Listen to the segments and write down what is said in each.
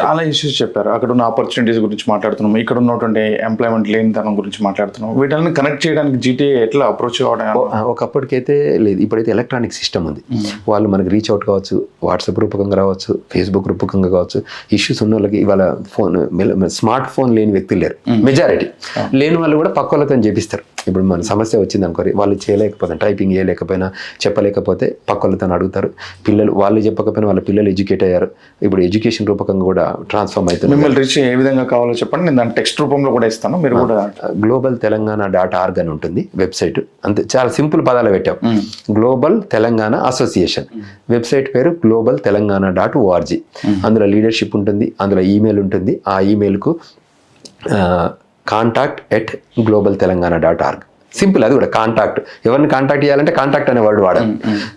చాలా ఇష్యూస్ చెప్పారు. అక్కడ ఉన్న ఆపర్చునిటీస్ గురించి మాట్లాడుతున్నాం. ఇక్కడ ఉన్నటువంటి ఎంప్లాయ్మెంట్ లేని తనం గురించి మాట్లాడుతున్నాం. వీటిని కనెక్ట్ చేయడానికి జీటీఏ ఎట్లా అప్రోచ్ కావడం? ఆ, ఒకప్పటికైతే లేదు. ఇప్పుడైతే ఎలక్ట్రానిక్ సిస్టమ్ ఉంది. వాళ్ళు మనకి రీచ్ అవుట్ కావచ్చు వాట్సాప్ రూపకంగా రావచ్చు ఫేస్బుక్ రూపకంగా కావచ్చు. ఇష్యూస్ ఉన్న వాళ్ళకి ఇవాళ ఫోన్ స్మార్ట్ ఫోన్ లేని వ్యక్తులు లేరు. మెజారిటీ లేని వాళ్ళు కూడా పక్క వాళ్ళతో చేపిస్తారు. ఇప్పుడు మన సమస్య వచ్చింది అనుకోరి వాళ్ళు చేయలేకపోతే టైపింగ్ చేయలేకపోయినా చెప్పలేకపోతే పక్క వాళ్ళతో అడుగుతారు. పిల్లలు వాళ్ళు చెప్పకపోయినా వాళ్ళ పిల్లలు ఎడ్యుకేట్ అయ్యారు. ఇప్పుడు ఎడ్యుకేషన్ రూపకంగా కూడా ట్రాన్స్ఫార్మ్ అవుతుంది. మిమ్మల్ని రీచ్ ఏ విధంగా కావాలో చెప్పండి నేను దాని టెక్స్ట్ రూపంలో కూడా ఇస్తాను మీరు కూడా గ్లోబల్ తెలంగాణ డాట్ ఆర్గ్ అని ఉంటుంది వెబ్సైట్ అంతే చాలా సింపుల్ పదాలు పెట్టాం గ్లోబల్ తెలంగాణ అసోసియేషన్ వెబ్సైట్ పేరు గ్లోబల్ తెలంగాణ డాట్ ఓఆర్జీ అందులో లీడర్షిప్ ఉంటుంది అందులో ఈమెయిల్ ఉంటుంది. ఆ ఈమెయిల్కు contact at global Telangana dot org simple అది కూడా కాంటాక్ట్ ఎవరిని కాంటాక్ట్ చేయాలంటే కాంటాక్ట్ అనే వర్డ్ వాడాలి.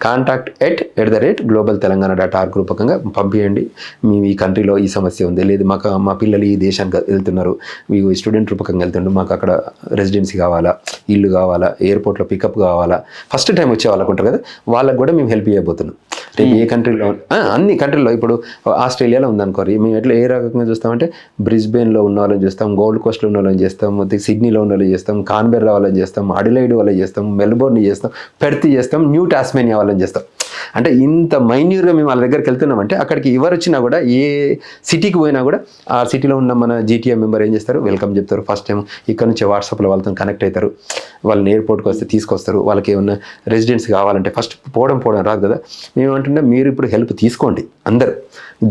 Contact at at the rate global Telangana dot org రూపకంగా పంపించండి మీ ఈ కంట్రీలో ఈ సమస్య ఉంది. లేదు మాకు మా పిల్లలు ఈ దేశానికి వెళ్తున్నారు. మీకు స్టూడెంట్ రూపకంగా వెళ్తుండ్రు మాకు అక్కడ రెసిడెన్సీ కావాలా? ఇల్లు కావాలా? ఎయిర్పోర్ట్లో పికప్ కావాలా? ఫస్ట్ టైం వచ్చే వాళ్ళకు ఉంటారు కదా వాళ్ళకు కూడా మేము హెల్ప్ చేయబోతున్నాం. రేపు ఏ కంట్రీలో అన్ని కంట్రీలో ఇప్పుడు ఆస్ట్రేలియాలో ఉందనుకోరి మేము ఎట్లా ఏ రకంగా చూస్తామంటే బ్రిస్బెయిన్లో ఉన్న వాళ్ళని చూస్తాం గోల్డ్ కోస్ట్లో ఉన్న వాళ్ళని చేస్తాం మొత్తం సిడ్నీలో ఉన్న వాళ్ళని చేస్తాం కాన్బెర్రా వాళ్ళని చేస్తాం అడిలైడ్ వాళ్ళని చేస్తాం మెల్బోర్న్ చేస్తాం పెర్త్ చేస్తాం న్యూ టాస్మేనియా వాళ్ళని చేస్తాం. అంటే ఇంత మైన్యూర్గా మేము వాళ్ళ దగ్గరికి వెళ్తున్నామంటే అక్కడికి ఎవరు వచ్చినా కూడా ఏ సిటీకి పోయినా కూడా ఆ సిటీలో ఉన్న మన జీటీఏ మెంబర్ ఏం చేస్తారు? వెల్కమ్ చెప్తారు. ఫస్ట్ టైం ఇక్కడ నుంచి వాట్సాప్లో వాళ్ళతో కనెక్ట్ అవుతారు. వాళ్ళని ఎయిర్పోర్ట్కి వస్తే తీసుకొస్తారు. వాళ్ళకి ఏమన్నా రెసిడెన్స్ కావాలంటే ఫస్ట్ పోవడం పోవడం రాదు కదా. మేము ఏమంటుంటే మీరు ఇప్పుడు హెల్ప్ తీసుకోండి అందరు.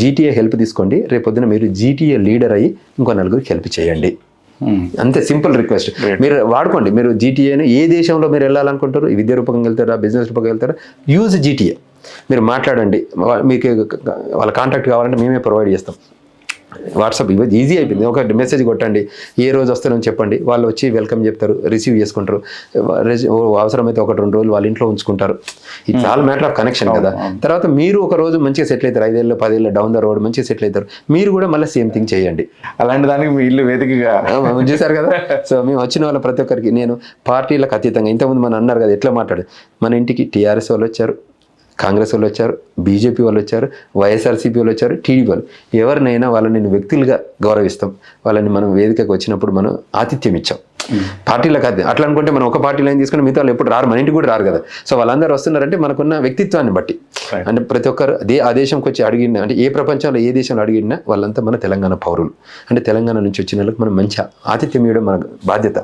జీటీఏ హెల్ప్ తీసుకోండి. రేపొద్దున మీరు జీటీఏ లీడర్ అయ్యి ఇంకో నలుగురికి హెల్ప్ చేయండి. అంతే సింపుల్ రిక్వెస్ట్. మీరు వాడుకోండి. మీరు జీటీఏని ఏ దేశంలో మీరు వెళ్ళాలనుకుంటారు విద్య రూపకంగా వెళ్తారా? బిజినెస్ రూపకంగా వెళ్తారా? యూజ్ జీటీఏ మీరు మాట్లాడండి. మీకు వాళ్ళ కాంటాక్ట్ కావాలంటే మేమే ప్రొవైడ్ చేస్తాం. వాట్సాప్ ఇవి ఈజీ అయిపోయింది. ఒక మెసేజ్ కొట్టండి. ఏ రోజు వస్తారని చెప్పండి. వాళ్ళు వచ్చి వెల్కమ్ చెప్తారు రిసీవ్ చేసుకుంటారు. అవసరమైతే ఒక రెండు రోజులు వాళ్ళ ఇంట్లో ఉంచుకుంటారు. It's all matter of connection కదా. తర్వాత మీరు ఒక రోజు మంచిగా సెటిల్ అవుతారు. ఐదేళ్ళు పదేళ్ళు డౌన్ ద రోడ్ మంచిగా సెటిల్ అవుతారు. మీరు కూడా మళ్ళీ సేమ్ థింగ్ చేయండి. అలాంటి దానికి మీ ఇల్లు వేదికగా. చూశారు కదా? సో మేము వచ్చిన వాళ్ళ ప్రతి ఒక్కరికి నేను పార్టీలకు అతీతంగా ఇంతకుముందు మనం అన్నారు కదా ఎట్లా మాట్లాడు మన ఇంటికి టీఆర్ఎస్ వాళ్ళు వచ్చారు. కాంగ్రెస్ వాళ్ళు వచ్చారు బీజేపీ వాళ్ళు వచ్చారు వైఎస్ఆర్సీపీ వాళ్ళు వచ్చారు టీడీ వాళ్ళు. ఎవరినైనా వాళ్ళని నేను వ్యక్తులుగా గౌరవిస్తాం. వాళ్ళని మనం వేదికకు వచ్చినప్పుడు మనం ఆతిథ్యం ఇచ్చాం. పార్టీలకు అది అట్లా అనుకుంటే మనం ఒక పార్టీలో ఏం తీసుకుంటే మిగతా వాళ్ళు ఎప్పుడు రారు మన ఇంటికి కూడా రారు కదా. సో వాళ్ళందరూ వస్తున్నారంటే మనకున్న వ్యక్తిత్వాన్ని బట్టి. అంటే ప్రతి ఒక్కరు అదే ఆ దేశంకి వచ్చి అడిగిన అంటే ఏ ప్రపంచంలో ఏ దేశంలో అడిగినా వాళ్ళంతా మన తెలంగాణ పౌరులు. అంటే తెలంగాణ నుంచి వచ్చిన వాళ్ళకి మనం మంచి ఆతిథ్యం ఇవ్వడం మన బాధ్యత.